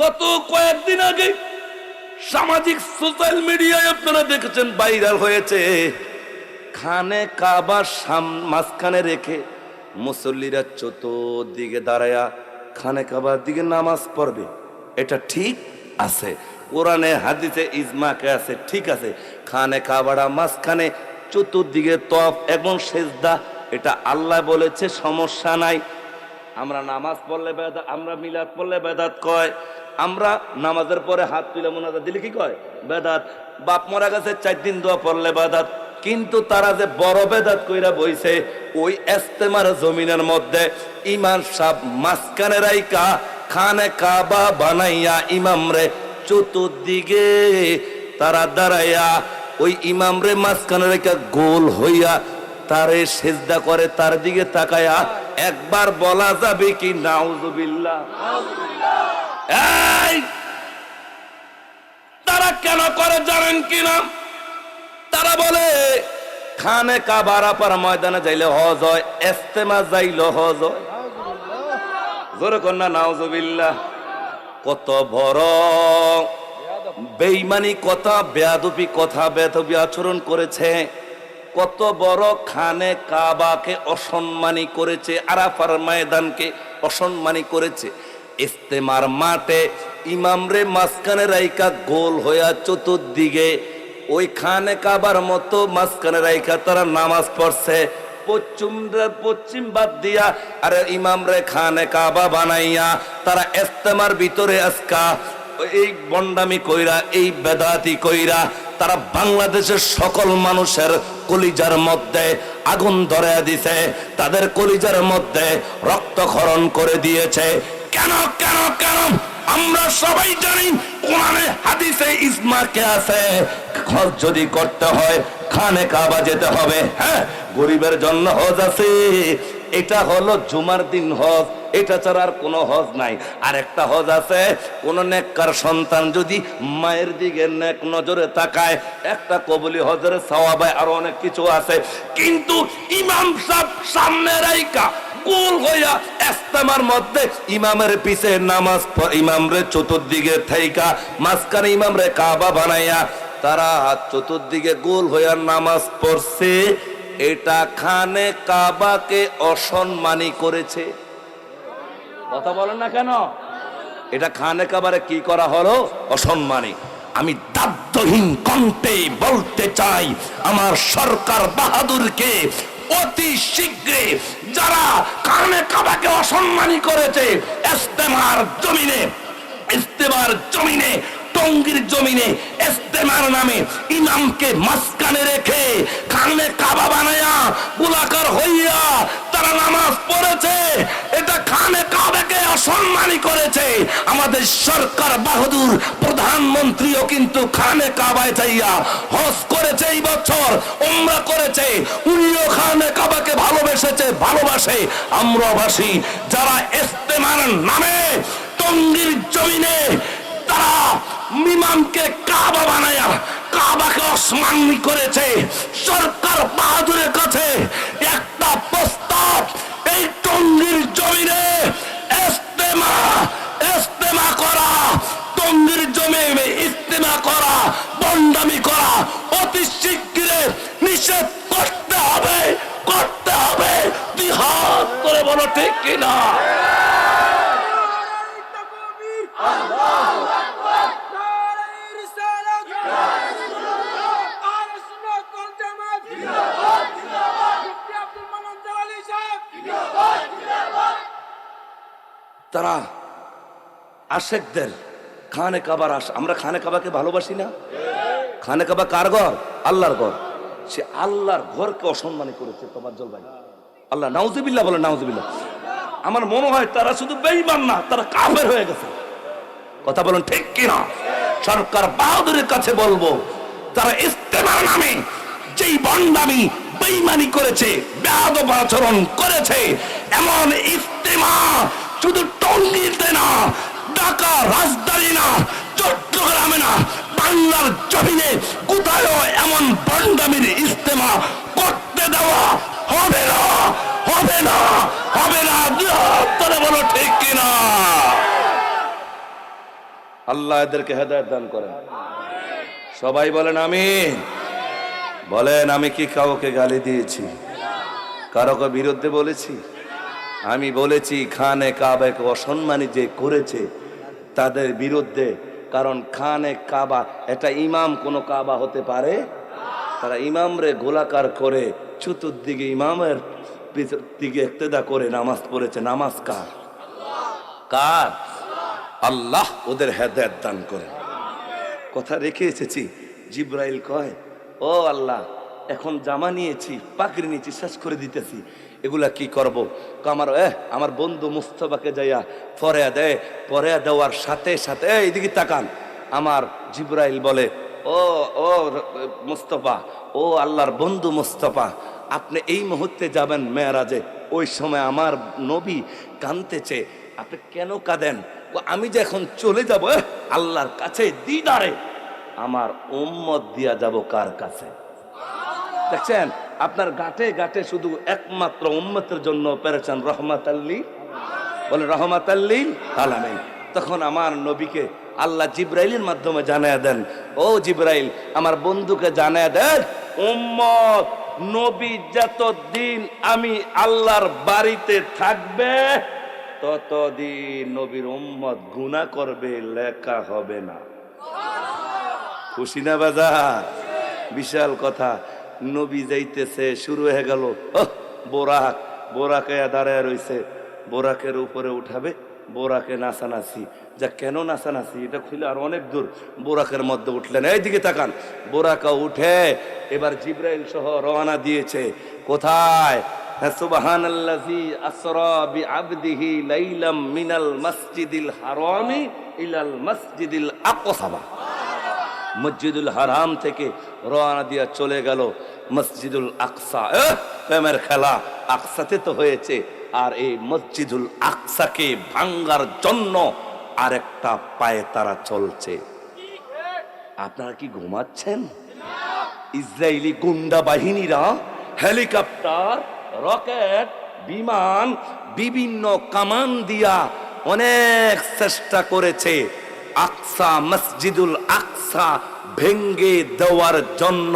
গত কয়েকদিন আগে সামাজিক সোশ্যাল মিডিয়ায় আপনারা দেখেছেন ভাইরাল হয়েছে। খানে কাবার সাম, মাঝখানে রেখে মুসল্লিরা চতুর্দিকে দাঁড়ায়া খানে কাবার দিকে নামাজ পড়বে। এটা ঠিক আছে। কোরআনে, হাদিসে, ইজমাকে আছে, ঠিক আছে। খানে কাবারা মাঝখানে চতুর্দিকে তফ এবং সেজদা, এটা আল্লাহ বলেছে, সমস্যা নাই। আমরা নামাজ পড়লে বেদাত, আমরা মিলাদ পড়লে বেদাত কয়? আমরা নামাজের পরে হাত তুলে মোনাজা দিলে কি কয়? বেদাত। বাপ মরা গেছে, চার দিন দোয়া পড়লে বেদাত। কিন্তু তারা যে বড় বেদাত কইরা বইছে, ওই এস্তেমার জমিনের মধ্যে ইমাম সাহ মাঝখানে রাইকা খানে কাবা বানাইয়া ইমাম রে চতুর্দিকে তারা দাঁড়াইয়া ওই ইমাম রে মাঝখানে রেখা গোল হইয়া তারে সেজদা করে, তার দিকে তাকায়া, একবার বলা যাবে কি, নাউজুবিল্লাহ। তারা কেন করে জানেন কি না তারা বলে, খানে কাবার আপার ময়দানে যাইলে হজ হয় এস্তেমা যাইল হজ হয়। জোরে কন্যা নাউজুবিল্লাহ, কত বড় বেইমানি কথা, বেয়াদবি কথা বেদবি আচরণ করেছে। কত বড় খানে কাবাকে অসম্মানী করেছে, আরাফার ময়দানকে অসম্মানী করেছে। ইস্তেমার মাঠে ইমামরে মাঝখানে রাইকা গোল হইয়া চতুর্দিকে ওই খানে কাবার মতো মাঝখানে রাইকা তারা নামাজ পড়ছে। পশ্চিম পশ্চিম বাদ দিয়া আরে ইমাম রে খানে কাবা বানাইয়া তারা ইস্তেমার ভিতরে আজকা এই বন্ডামি কইরা, এই বেদাতি কইরা তারা বাংলাদেশের সকল মানুষের কলিজার মধ্যে আগুন ধরে দিছে। তাদের কলিজার মধ্যে রক্তক্ষরণ করে দিয়েছে। কেন কেন কেন? আমরা সবাই জানি কোরআনে, হাদিসে ইসমাকে আছে। হজ যদি করতে হয়, খানে কাবা যেতে হবে হ্যাঁ? গরিবের জন্য হজ আছে। এটা হলো জুমার দিন হজ। এটা ছাড়া আর কোনো হজ নাই। আর একটা হজ আছে, কোন নেককার সন্তান যদি মায়ের দিকে নেক নজরে তাকায়, একটা কবলি হজরে সওয়াবায় আরও অনেক কিছু আছে। কিন্তু ইমাম সাহেব সামনে রাইকা গোল হইয়া ইস্তেমার মধ্যে ইমামের পিছে নামাজ ইমামরে চতুর্দিকে থাইকা, মাঝখানে ইমামরে কাবা বানাইয়া, তারা চতুর্দিকে গোল হইয়া নামাজ পড়ছে। এটা খানে কাবাকে অসম্মানী করেছে। কথা বলেন না কেন? এটা খানে কাবারে কি করা হলো? অসম্মানী। আমি দাব্যহীন কণ্ঠে বলতে চাই, আমার সরকার বাহাদুরকে অতি শীঘ্রে যারা কানে কাবাকে অসম্মানী করেছে, ইস্তেমার জমিনে ইস্তেমার জমিনে, টঙ্গির জমিনে, ইস্তেমার নামে ইমামকে মাঝখানে রেখে কানে কাবা বানায়া গোলাকার হইয়া তারা নামাজ পড়েছে। এটা খানে কাবাকে অসম্মানী করেছে, আমাদের সরকার বাহাদুর, প্রধানমন্ত্রীও কিন্তু খানে কাবায় যাইয়া হজ করেছে এই বছর, উমরা করেছে, উনিও খানে কাবাকে ভালোবেসেছে, ভালোবাসে। আমরা বাসি যারা ইস্তেমার নামে টঙ্গির জমিনে তারা মিমামকে কাবা বানায়া, কাবাকে অসম্মানী করেছে। সরকার তারা আশেকদের খানে কাবার আস আমরা খানে কাবাকে ভালোবাসি না? খানে কাবা কার ঘর? আল্লাহর ঘর। সে আল্লাহর ঘরকে অসম্মানী করেছে তোমার জলবাই আল্লাহ, নাউজুবিল্লাহ বলে নাউজুবিল্লাহ। আমার মনে হয় তারা শুধু বেইমান না, তারা কাফের হয়ে গেছে। কথা বলুন ঠিক কিনা? সরকার বাহাদুরের কাছে বলব, তারা ইস্তেমার নামে যেই বন্ডামি বেইমানি করেছে বেয়াদব আচরণ করেছে, এমন ইস্তেমা শুধু টঙ্গিতে না, ঢাকা রাজধানী না, চট্টগ্রামে না, বাংলার জমিনে কোথায়ও এমন বন্ডামির ইস্তেমা করতে দেওয়া হবে না হবে না হবে না। দুই হাত বলো ঠিক কিনা? আল্লাহ এদেরকে হেদায়ত দান করেন। সবাই বলেন আমি বলেন, আমি কি কাউকে গালি দিয়েছি? কারও বিরুদ্ধে বলেছি? আমি বলেছি, খানে কাবাকে অসম্মানী যে করেছে তাদের বিরুদ্ধে। কারণ খানে কাবা, এটা ইমাম কোনো কাবা হতে পারে? তারা ইমামরে গোলাকার করে, চতুর্দিকে ইমামের দিকে একতেদা করে নামাজ পড়েছে। নামাজ কার? কার? আল্লাহ ওদের হেদায়ত দান করে কথা রেখে এসেছি। জিব্রাইল কয়, ও আল্লাহ এখন জামা নিয়েছি পাকড়ি নিয়েছি, শেষ করে দিতেছি। এগুলা কি করব? আমার এ আমার বন্ধু মুস্তফাকে যাইয়া পরে দেয় পরে দেওয়ার সাথে সাথে, এই এদিকে তাকান। আমার জিব্রাইল বলে, ও ও মুস্তফা, ও আল্লাহর বন্ধু মুস্তফা, আপনি এই মুহূর্তে যাবেন মেয়েরাজে। ওই সময় আমার নবী কানতেছে আপনি কেন কাঁদেন? আমি যে এখন চলে যাব আল্লাহর কাছে দিদারে। আমার উম্মত দিয়া যাব কার কাছে? দেখছেন? আপনার গাটে গাটে শুধু একমাত্র উম্মতের জন্য পেরেছেন রহমাত আল্লী বলে রহমাত আল্লী আলামিন। তখন আমার নবীকে আল্লাহ জিব্রাইলের মাধ্যমে জানায় দেন, ও জিব্রাইল, আমার বন্ধুকে জানায় দেন উম্মত, নবী যতদিন আমি আল্লাহর বাড়িতে থাকবে, ততদিন নবীর উম্মত গুনাহ করবে, লেখা হবে না। খুশি না বাজার? বিশাল কথা। নবী যাইতেছে শুরু হয়ে গেল বোরাক বোরাকে দাঁড়ায় রইছে। বোরাকের উপরে উঠাবে বোরাকে নাচানাচি। যা কেন নাচানাচি? এটা খুলে আর অনেক দূর। বোরাকের মধ্যে উঠলেন এইদিকে তাকান। বোরাকা উঠে এবার জিব্রাইল সহ রওনা দিয়েছে কোথায়? আকসা। মসজিদুল হারাম থেকে রওনা দিয়া চলে গেল মসজিদুল আকসা। প্রেমের খেলা আকসাতে তো হয়েছে। আর এই মসজিদুল আকসাকে ভাঙ্গার জন্য আরেকটা পায়ে তারা চলছে। আপনারা কি ঘুমাচ্ছেন? ইসরায়েলি গুন্ডা বাহিনীরা, হেলিকপ্টার, রকেট, বিমান, বিভিন্ন কামান দিয়া অনেক চেষ্টা করেছে। আকসা, মসজিদুল আকসা ভেঙ্গে দেওয়ার জন্য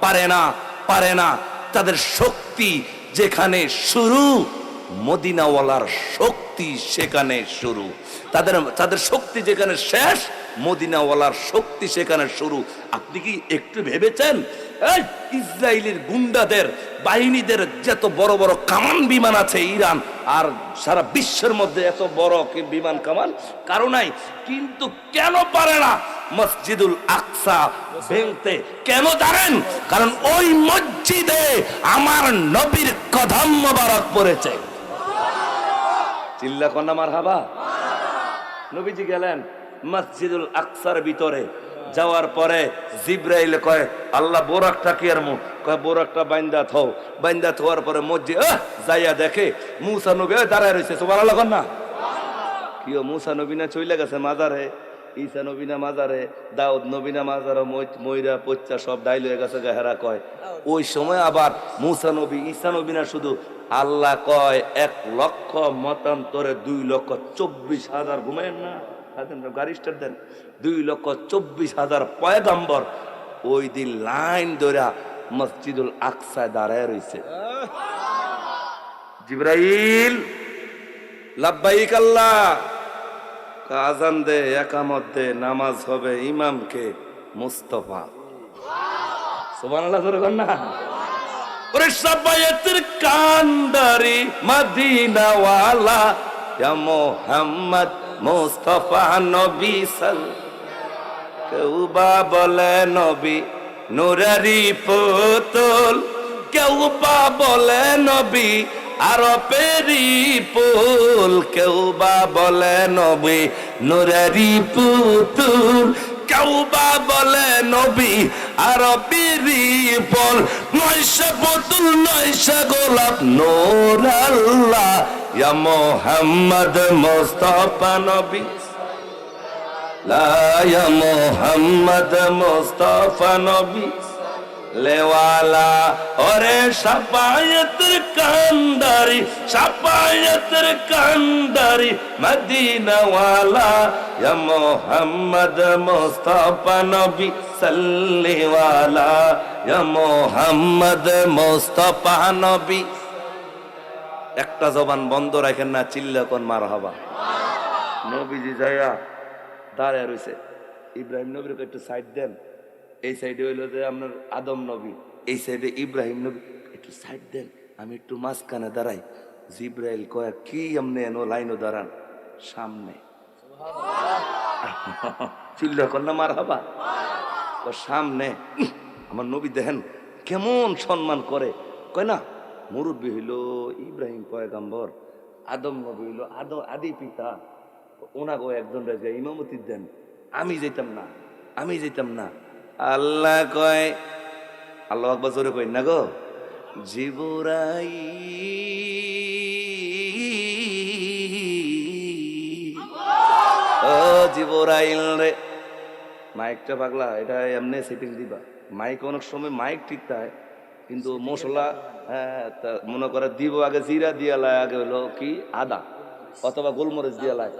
পারে না পারে না। তাদের শক্তি যেখানে শুরু, মদিনাওয়ালার শক্তি সেখানে শুরু। তাদের তাদের শক্তি যেখানে শেষ, মদিনাওয়ালার শক্তি সেখানে শুরু। আপনি কি একটু ভেবেছেন ইসরায়েলের গুন্ডাদের, বাহিনীদের যত বড় বড় কামান বিমান আছে ইরান, আর সারা বিশ্বের মধ্যে এত বড় বিমান কামান? কারও নাই, কিন্তু কেন পারে না মসজিদুল আকসা ভেঙতে? কেন জানেন? কারণ ওই মসজিদে আমার নবীর কদম মোবারক পড়েছে। চিল্লা কন্যা মার হাবা নবীজি গেলেন মসজিদুল আকসার ভিতরে। যাওয়ার পরে জিব্রাইল কয়, আল্লাহ, বোরাকটা কি আর মুখ? কয়, বোরাকটা বাইন্দা থও। বাইন্দা থোয়ার পরে মসজিদ যাইয়া দেখে মুসা নবী দাঁড়ায় রয়েছে সোবার আল্লাহ না? কিও মুসা নবীনা চইলে গেছে মাজারে ঈসা নবীনা মাজারে দাউদ নবীনা মাজারে ময়রা পচ্চা সব ডাইল হয়ে গেছে হেরা কয়। ওই সময় আবার মুসা নবী, ঈসা নবীনা শুধু আল্লাহ কয়, এক লক্ষ মতান্তরে দুই লক্ষ চব্বিশ হাজার ঘুমায়েন না? না, দেন। দুই লক্ষ চব্বিশ হাজার পয়গাম্বর ওই দিন লাইন ধরা মসজিদুল আকসায় দাঁড়ায় রয়েছে জিব্রাইল লাব্বাইক আল্লাহ আজান দে একামত দে নামাজ হবে ইমামকে মুস্তফা। কর না। ওরে সাবায়াতের কান্দারি মদিনা ওয়ালা ইয়া মোহাম্মদ মুস্তফা নবী সাল কেউ বা বলে নবী নুরারি পুতুল। কেউ বা বলে নবী আর পেরি পুল কেউ বা বলে নবী নুরারি পুতুল। কেউ বা বলে নবী আর পেরি পুল নয়শা পুতুল নয়শা গোলাপ, নোর আল্লাহ, ইয়া মোহাম্মদ মোস্তফা নবী। লা ইয়া মোহাম্মদ মোস্তফা নবী। লেওয়ালা ওরে সাপায়তের কান্দারি সাপায়তের কান্দারি, মদিনাওয়ালা, ইয়া মোহাম্মদ মুস্তাফা নবী সাল্লিওয়ালা ইয়া মোহাম্মদ মুস্তাফা নবী। একটা জবান বন্ধ রাখেন না, চিল্লা কোন মার হবা নবীজি যাইয়া দাঁড়ায় রয়েছে ইব্রাহিম নবীর একটু সাইড দেন। এই সাইডে হইল যে আপনার আদম নবী এই সাইডে ইব্রাহিম নবী। একটু সাইড দেন আমি একটু মাঝখানে দাঁড়াই। জিব্রাইল কয় কি এমনি এনো লাইনও দাঁড়ান? সামনে। চিল্লা কন্যা মার হবা ও সামনে। আমার নবী দেখেন কেমন সম্মান করে। কয় না মুরব্বী হইল ইব্রাহিম পয়গাম্বর আদম নবী হইল আদম আদি পিতা। ওনাগো একজন ইমামতি দেন। আমি যেতাম না আমি যেতাম না। আল্লাহ কয় আল্লাহ আকবর জোরে কই না গো? জীবরাই ও জীবরাইল রে। মাইকটা পাগলা এটা এমনি সেটিং দিবা। মাইক অনেক সময় মাইক ঠিক থাকে কিন্তু মশলা হ্যাঁ, তা মনে করে দিব আগে জিরা দিয়া লাগে আগে হলো কি আদা অথবা গোলমরিচ দিয়া লাই।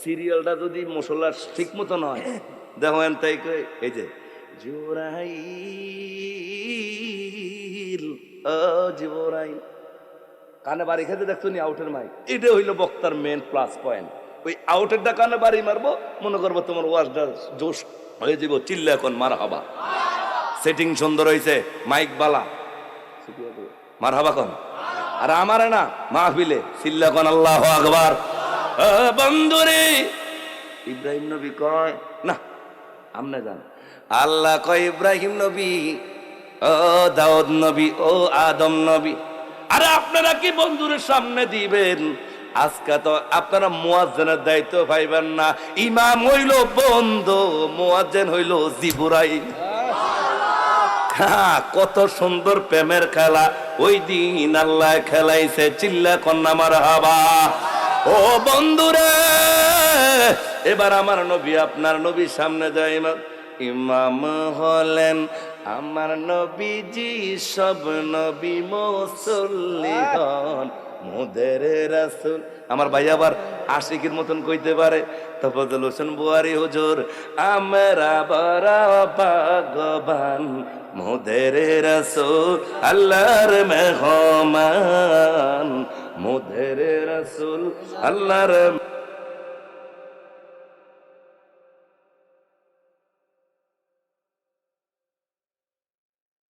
সিরিয়ালটা যদি মশলা ঠিক মতো নয় দেখো এন তাই এই যে জোরাইল ও জীবরাইল কানে বাড়ি খেতে দেখছ নি আউটের মাইক? এটা হইল বক্তার মেন প্লাস পয়েন্ট ওই আউটেরটা কানে বাড়ি মারবো মনে করব তোমার ওয়াজটা জোশ হয়ে যাব চিল্লা এখন মার হবা সেটিং সুন্দর হয়েছে মাইক বালা। মার হবা কন আর আমারে না মাহফিলে চিল্লা কন আল্লাহ আকবার। বন্ধুরে। ইব্রাহিম নবী কয় না। আমনে যান আল্লাহ কয় ইব্রাহিম নবী ও দাউদ নবী ও আদম নবী আরে আপনারা কি বন্ধুরের সামনে দিবেন? আজকে তো আপনারা মুয়াজ্জেনের দায়িত্ব পাইবেন না। ইমাম হইল বন্ধু মুয়াজ্জেন হইল জিবুরাই হ্যাঁ, কত সুন্দর প্রেমের খেলা। ওই দিন আল্লাহ খেলাইছে চিল্লা কন্যা মার হাবা ও বন্ধুরে এবার আমার নবী আপনার নবীর সামনে যায় ইমাম হলেন আমার নবীজি, সব নবী মুসল্লি হন মোদের রাসুল। আমার ভাই আবার আশিকের মতন কইতে পারে, তফজল হোসেন বুয়ারি হুজুর, আমরা বড় ভগবান মোদের রাসুল, আল্লাহর মেহমান মোদের রাসুল, আল্লাহর